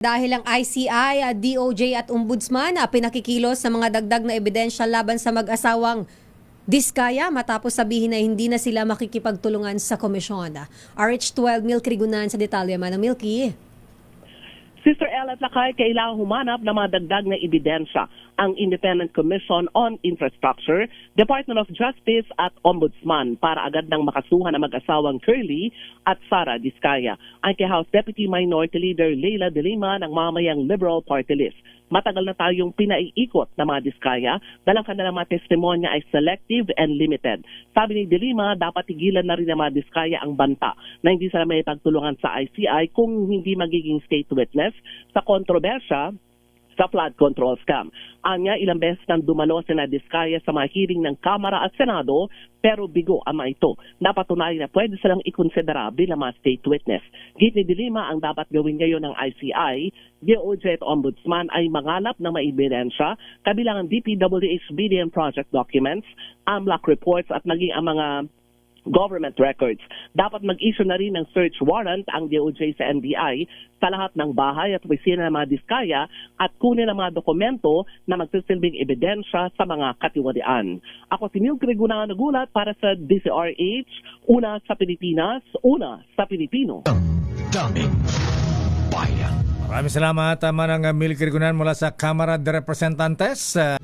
Dahil ang ICI, ah, DOJ at Ombudsman ah, pinakikilos sa mga dagdag na ebidensya laban sa mag-asawang Diskaya matapos sabihin na hindi na sila makikipagtulungan sa komisyon. Ah, RH12 Milk Rigunan sa detalye man ng Milky. Sister Ella at Lakay, kailangan humanap ng mga na ebidensya ang Independent Commission on Infrastructure, Department of Justice at Ombudsman para agad nang makasuhan ang mag-asawang Curly at Sara Diskaya. Ang House Deputy Minority Leader Leila De Lima ng mamayang Liberal Party List. Matagal na tayong pinaiikot ng mga Diskaya dahil ang kanilang mga testimonya ay selective and limited. Sabi ni De Lima, dapat tigilan na rin ng mga Diskaya ang banta na hindi sila may pagtulungan sa ICI kung hindi magiging state witness sa kontrobersya sa flood control scam. Anya, ilang beses nang dumalo si Diskaya sa mga hearing ng Kamara at Senado pero bigo ang mga ito. Napatunayan na pwede silang ikonsidera bilang mga state witness. Git ni Dilima ang dapat gawin ngayon ng ICI, DOJ at Ombudsman ay mangalap ng mga ebidensya kabilang ang DPWH BDM project documents, AMLAC reports at maging ang mga government records. Dapat mag-issue na rin ng search warrant ang DOJ sa NBI sa lahat ng bahay at opisina ng mga diskaya at kunin ang mga dokumento na magsisilbing ebidensya sa mga katiwalian. Ako si Neil Greguna nagulat para sa DCRH, una sa Pilipinas, una sa Pilipino. Damdamin bayan. Maraming salamat, Manang Milky Rigunan mula sa Kamara de Representantes. Uh,